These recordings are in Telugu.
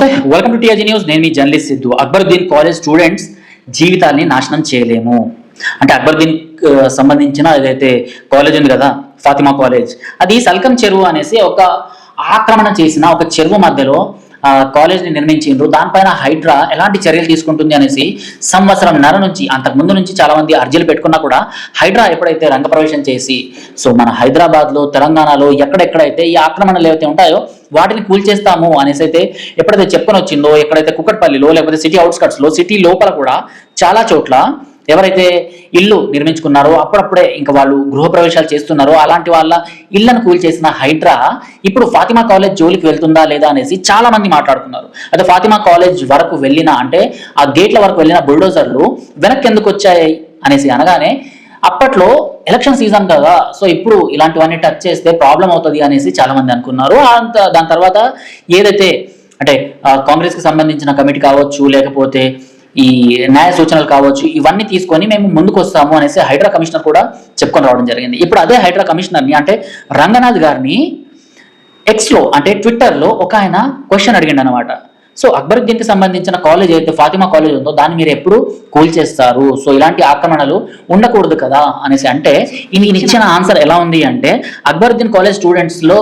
నమస్తే. వెల్కమ్ టు టీఆర్జీ న్యూస్ నేను మీ journalist Siddhu. Akbaruddin college students జీవితాన్ని నాశనం చేయలేము. అంటే అక్బరుద్దీన్ సంబంధించిన ఏదైతే కాలేజ్ ఉంది కదా ఫాతిమా కాలేజ్ అది సల్కం చెరువు అనేసి ఒక ఆక్రమణ చేసిన ఒక చెరువు మధ్యలో కాలేజ్ని నిర్మించిండ్రు. దానిపైన హైడ్రా ఎలాంటి చర్యలు తీసుకుంటుంది అనేసి సంవత్సరం నర నుంచి అంతకు ముందు నుంచి చాలా మంది అర్జీలు పెట్టుకున్నా కూడా హైడ్రా ఎప్పుడైతే రంగప్రవేశం చేసి సో మన హైదరాబాద్లో తెలంగాణలో ఎక్కడెక్కడైతే ఈ ఆక్రమణలు ఏవైతే ఉంటాయో వాటిని కూల్చేస్తాము అనేసి అయితే ఎప్పుడైతే చెప్పని వచ్చిందో ఎక్కడైతే కుక్కట్పల్లిలో లేకపోతే సిటీ అవుట్స్కట్స్లో సిటీ లోపల కూడా చాలా చోట్ల ఎవరైతే ఇల్లు నిర్మించుకున్నారో అప్పుడప్పుడే ఇంకా వాళ్ళు గృహప్రవేశాలు చేస్తున్నారో అలాంటి వాళ్ళ ఇళ్ళను కూల్చేసిన హైడ్రా ఇప్పుడు ఫాతిమా కాలేజ్ జోలికి వెళ్తుందా లేదా అనేసి చాలా మంది మాట్లాడుతున్నారు. అయితే ఫాతిమా కాలేజ్ వరకు వెళ్ళిన అంటే ఆ గేట్ల వరకు వెళ్ళిన బుల్డోజర్లు వెనక్కి ఎందుకు వచ్చాయి అనేసి అనగానే అప్పట్లో ఎలక్షన్ సీజన్ కదా. సో ఇప్పుడు ఇలాంటివన్నీ టచ్ చేస్తే ప్రాబ్లం అవుతుంది అనేసి చాలా మంది అనుకున్నారు. అంత దాని తర్వాత ఏదైతే అంటే కాంగ్రెస్కి సంబంధించిన కమిటీ కావచ్చు లేకపోతే ఈ న్యాయ సూచనలు కావచ్చు ఇవన్నీ తీసుకొని మేము ముందుకు వస్తాము అనేసి హైడ్రా కమిషనర్ కూడా చెప్పుకొని రావడం జరిగింది. ఇప్పుడు అదే హైడ్రా కమిషనర్ని అంటే రంగనాథ్ గారిని ఎక్స్లో అంటే ట్విట్టర్లో ఒక ఆయన క్వశ్చన్ అడిగిండు అనమాట సో అక్బరుద్దీన్కి సంబంధించిన కాలేజ్ అయితే ఫాతిమా కాలేజ్ ఉందో దాన్ని మీరు ఎప్పుడు కూల్చేస్తారు. సో ఇలాంటి ఆక్రమణలు ఉండకూడదు కదా అనేసి అంటే ఈయన ఇచ్చిన ఆన్సర్ ఎలా ఉంది అంటే అక్బరుద్దీన్ కాలేజ్ స్టూడెంట్స్లో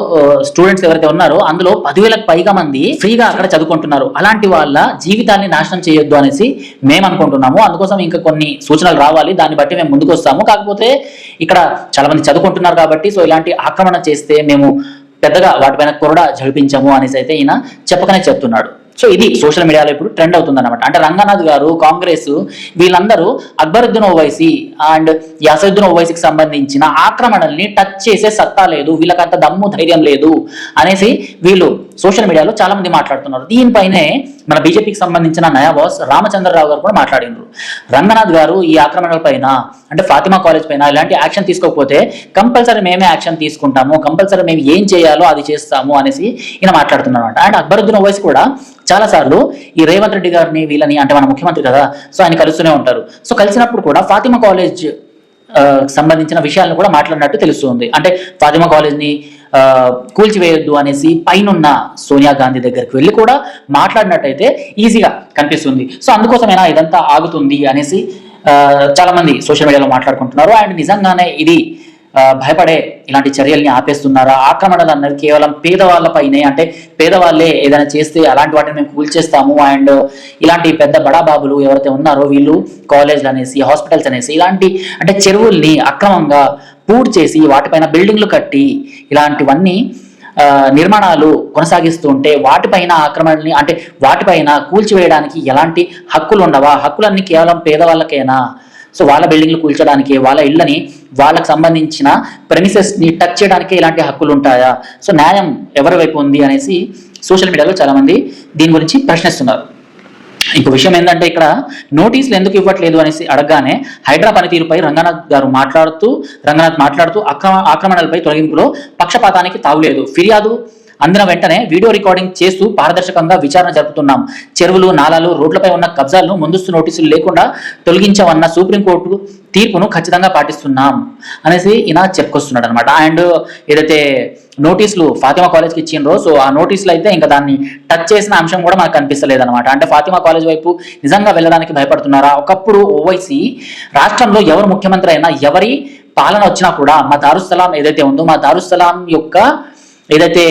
స్టూడెంట్స్ ఎవరైతే ఉన్నారో అందులో పదివేలకు పైగా మంది ఫ్రీగా అక్కడ చదువుకుంటున్నారు. అలాంటి వాళ్ళ జీవితాన్ని నాశనం చేయొద్దు అనేసి మేము అనుకుంటున్నాము. అందుకోసం ఇంకా కొన్ని సూచనలు రావాలి. దాన్ని బట్టి మేము ముందుకు వస్తాము. కాకపోతే ఇక్కడ చాలా మంది చదువుకుంటున్నారు కాబట్టి సో ఇలాంటి ఆక్రమణ చేస్తే మేము పెద్దగా వాటిపైన కొరడా జడిపించము అనేసి అయితే ఈయన చెప్పకనే చెప్తున్నాడు. సో ఇది సోషల్ మీడియాలో ఇప్పుడు ట్రెండ్ అవుతుంది అనమాట అంటే రంగనాథ్ గారు కాంగ్రెస్ వీళ్ళందరూ అక్బరుద్దీన్ ఓవైసీ అండ్ యాసరుద్దీన్ ఓవైసీకి సంబంధించిన ఆక్రమణల్ని టచ్ చేసే సత్తా లేదు వీళ్ళకంత దమ్ము ధైర్యం లేదు అనేసి వీళ్ళు సోషల్ మీడియాలో చాలా మంది మాట్లాడుతున్నారు. దీనిపైనే మన బీజేపీకి సంబంధించిన నయా బాస్ రామచంద్రరావు గారు కూడా మాట్లాడినారు రంగనాథ్ గారు ఈ ఆక్రమణల పైన అంటే ఫాతిమా కాలేజ్ పైన ఇలాంటి యాక్షన్ తీసుకోకపోతే కంపల్సరీ మేమే యాక్షన్ తీసుకుంటాము కంపల్సరీ మేము ఏం చేయాలో అది చేస్తాము అనేసి ఈయన మాట్లాడుతున్నారు అంట అండ్ అక్బరుద్దీన్ ఓవైస్ కూడా చాలా సార్లు ఈ రేవంత్ రెడ్డి గారిని వీళ్ళని అంటే మన ముఖ్యమంత్రి కదా సో ఆయన కలుస్తూనే ఉంటారు. సో కలిసినప్పుడు కూడా ఫాతిమా కాలేజ్ ఆ, సంబంధించిన విషయాలను కూడా మాట్లాడినట్టు తెలుస్తుంది. అంటే ఫాతిమా కాలేజ్ని కూల్చివేయొద్దు అనేసి పైనున్న సోనియా గాంధీ దగ్గరికి వెళ్ళి కూడా మాట్లాడినట్టయితే ఈజీగా కనిపిస్తుంది. సో అందుకోసమైనా ఇదంతా ఆగుతుంది అనేసి ఆ, చాలా మంది సోషల్ మీడియాలో మాట్లాడుకుంటున్నారు. అండ్ నిజంగానే ఇది భయపడే ఇలాంటి చర్యల్ని ఆపేస్తున్నారా? ఆక్రమణలు అన్నది కేవలం పేదవాళ్ళపైనే అంటే పేదవాళ్ళే ఏదైనా చేస్తే అలాంటి వాటిని మేము కూల్చేస్తాము అండ్ ఇలాంటి పెద్ద బడాబాబులు ఎవరైతే ఉన్నారో వీళ్ళు కాలేజ్లు అనేసి హాస్పిటల్స్ అనేసి ఇలాంటి అంటే చెరువుల్ని అక్రమంగా పూర్తి చేసి వాటిపైన బిల్డింగ్లు కట్టి ఇలాంటివన్నీ నిర్మాణాలు కొనసాగిస్తూ ఉంటే వాటిపైన ఆక్రమణని అంటే వాటిపైన కూల్చివేయడానికి ఎలాంటి హక్కులు ఉండవా హక్కులన్నీ కేవలం పేదవాళ్ళకేనా? సో వాళ్ళ బిల్డింగ్లు కూల్చడానికి వాళ్ళ ఇళ్ళని వాళ్ళకి సంబంధించిన premises ని టచ్ చేయడానికి ఇలాంటి హక్కులు ఉంటాయా? సో న్యాయం ఎవరి వైపు ఉంది అనేసి సోషల్ మీడియాలో చాలామంది దీని గురించి ప్రశ్నిస్తున్నారు. ఇంకో విషయం ఏంటంటే ఇక్కడ నోటీసులు ఎందుకు ఇవ్వట్లేదు అనేసి అడగగానే హైడ్రా పనితీరుపై రంగనాథ్ గారు మాట్లాడుతూ రంగనాథ్ మాట్లాడుతూ అక్రమ ఆక్రమణలపై తొలగింపులో పక్షపాతానికి తావులేదు. ఫిర్యాదు అందిన వెంటనే వీడియో రికార్డింగ్ చేస్తూ పారదర్శకంగా విచారణ జరుపుతున్నాం. చెరువులు నాలాలు రోడ్లపై ఉన్న కబ్జాలను ముందస్తు నోటీసులు లేకుండా తొలగించామన్న సుప్రీంకోర్టు తీర్పును ఖచ్చితంగా పాటిస్తున్నాం అనేసి ఈయన చెప్పుకొస్తున్నాడు అనమాట అండ్ ఏదైతే నోటీసులు ఫాతిమా కాలేజ్కి ఇచ్చిండ్రో సో ఆ నోటీసులు అయితే ఇంకా దాన్ని టచ్ చేసిన అంశం కూడా మనకు కనిపిస్తలేదు అనమాట అంటే ఫాతిమా కాలేజ్ వైపు నిజంగా వెళ్ళడానికి భయపడుతున్నారా? ఒకప్పుడు ఓవైసీ రాష్ట్రంలో ఎవరు ముఖ్యమంత్రి అయినా ఎవరి పాలన వచ్చినా కూడా మా దారుస్థలాం ఏదైతే ఉందో మా దారుస్థలాం యొక్క ఏదైతే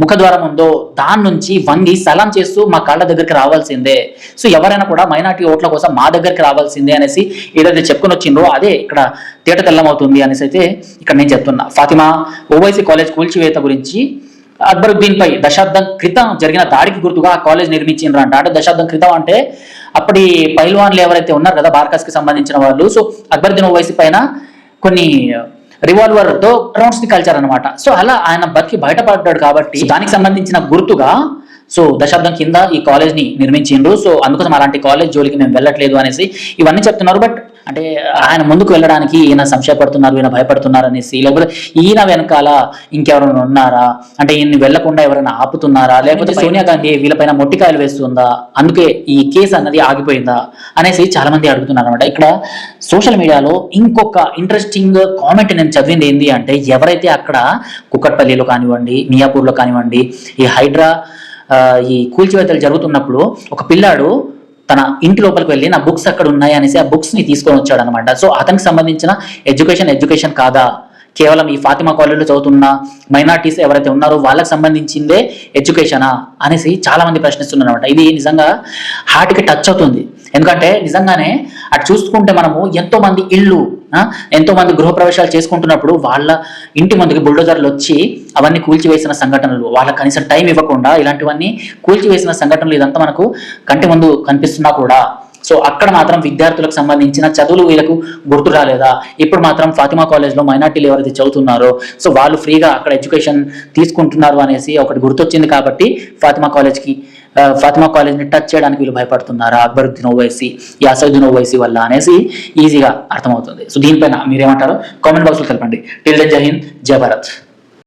ముఖద్వారం ఉందో దాని నుంచి వంగి సలాం చేస్తూ మా కాళ్ళ దగ్గరికి రావాల్సిందే. సో ఎవరైనా కూడా మైనార్టీ ఓట్ల కోసం మా దగ్గరికి రావాల్సిందే అనేసి ఏదైతే చెప్పుకొని వచ్చిందో అదే ఇక్కడ తేట తెల్లమవుతుంది అనేసి అయితే ఇక్కడ నేను చెప్తున్నా. ఫాతిమా ఓవైసీ కాలేజ్ కూల్చివేత గురించి అక్బరుద్దీన్ పై దశాబ్దం క్రితం జరిగిన దాడికి గుర్తుగా ఆ కాలేజ్ నిర్మించిండ్రంట అంటే. దశాబ్దం క్రితం అంటే అప్పటి పైల్వాన్లు ఎవరైతే ఉన్నారు కదా బార్కాస్కి సంబంధించిన వాళ్ళు. సో అక్బరుద్దీన్ ఓవైసీ పైన కొన్ని రివాల్వర్తో రౌండ్స్ని కలిచారు అనమాట సో అలా ఆయన బతికి బయటపడ్డాడు కాబట్టి దానికి సంబంధించిన గుర్తుగా సో దశాబ్దం కింద ఈ కాలేజ్ని నిర్మించిండ్రు సో అందుకోసం అలాంటి కాలేజ్ జోలికి మేము వెళ్ళట్లేదు అనేసి ఇవన్నీ చెప్తున్నారు. బట్ అంటే ఆయన ముందుకు వెళ్ళడానికి ఈయన సంశయపడుతున్నారు ఈయన భయపడుతున్నారు అనేసి లేకపోతే ఈయన వెనకాల ఇంకెవరైనా ఉన్నారా? అంటే ఈయన్ని వెళ్ళకుండా ఎవరైనా ఆపుతున్నారా? లేకపోతే సోనియా గాంధీ వీళ్ళపైన మొట్టికాయలు వేస్తుందా? అందుకే ఈ కేసు అన్నది ఆగిపోయిందా? అనేసి చాలా మంది అడుగుతున్నారు అనమాట ఇక్కడ సోషల్ మీడియాలో ఇంకొక ఇంట్రెస్టింగ్ కామెంట్ నేను చదివింది ఏంటి అంటే ఎవరైతే అక్కడ కుక్కట్పల్లిలో కానివ్వండి మియాపూర్లో కానివ్వండి ఈ హైడ్రా ఈ కూల్చివేతలు జరుగుతున్నప్పుడు ఒక పిల్లాడు తన ఇంటి లోపలికి వెళ్ళి నా బుక్స్ అక్కడ ఉన్నాయి అనేసి ఆ బుక్స్ని తీసుకొని వచ్చాడు అనమాట సో అతనికి సంబంధించిన ఎడ్యుకేషన్ ఎడ్యుకేషన్ కాదా? కేవలం ఈ ఫాతిమా కాలేజీలో చదువుతున్న మైనార్టీస్ ఎవరైతే ఉన్నారో వాళ్ళకి సంబంధించిందే ఎడ్యుకేషనా అనేసి చాలామంది ప్రశ్నిస్తున్నారు అనమాట ఇది నిజంగా హార్ట్కి టచ్ అవుతుంది. ఎందుకంటే నిజంగానే అటు చూసుకుంటే మనము ఎంతో మంది ఇళ్ళు ఎంతో మంది గృహప్రవేశాలు చేసుకుంటున్నప్పుడు వాళ్ళ ఇంటి ముందుకి బుల్డోజర్లు వచ్చి అవన్నీ కూల్చివేసిన సంఘటనలు వాళ్ళకి కనీసం టైం ఇవ్వకుండా ఇలాంటివన్నీ కూల్చివేసిన సంఘటనలు ఇదంతా మనకు కంటి ముందు కనిపిస్తున్నా కూడా. సో అక్కడ మాత్రం విద్యార్థులకు సంబంధించిన చదువులు వీళ్ళకు గుర్తు రాలేదా? ఇప్పుడు మాత్రం ఫాతిమా కాలేజ్లో మైనార్టీలు ఎవరైతే చదువుతున్నారో సో వాళ్ళు ఫ్రీగా అక్కడ ఎడ్యుకేషన్ తీసుకుంటున్నారు అనేసి ఒకటి గుర్తొచ్చింది కాబట్టి ఫాతిమా కాలేజ్కి ఫాతిమా కాలేజ్ని టచ్ చేయడానికి వీళ్ళు భయపడుతున్నారా. అక్బరుద్దీన్ ఓవైసీ యాసరుద్దీన్ ఓవైసీ వల్ల అనేసి ఈజీగా అర్థమవుతుంది. సో దీనిపైన మీరేమంటారో? కామెంట్ బాక్స్లో తెలపండి. టిల్ జై హింద్ జై భారత్.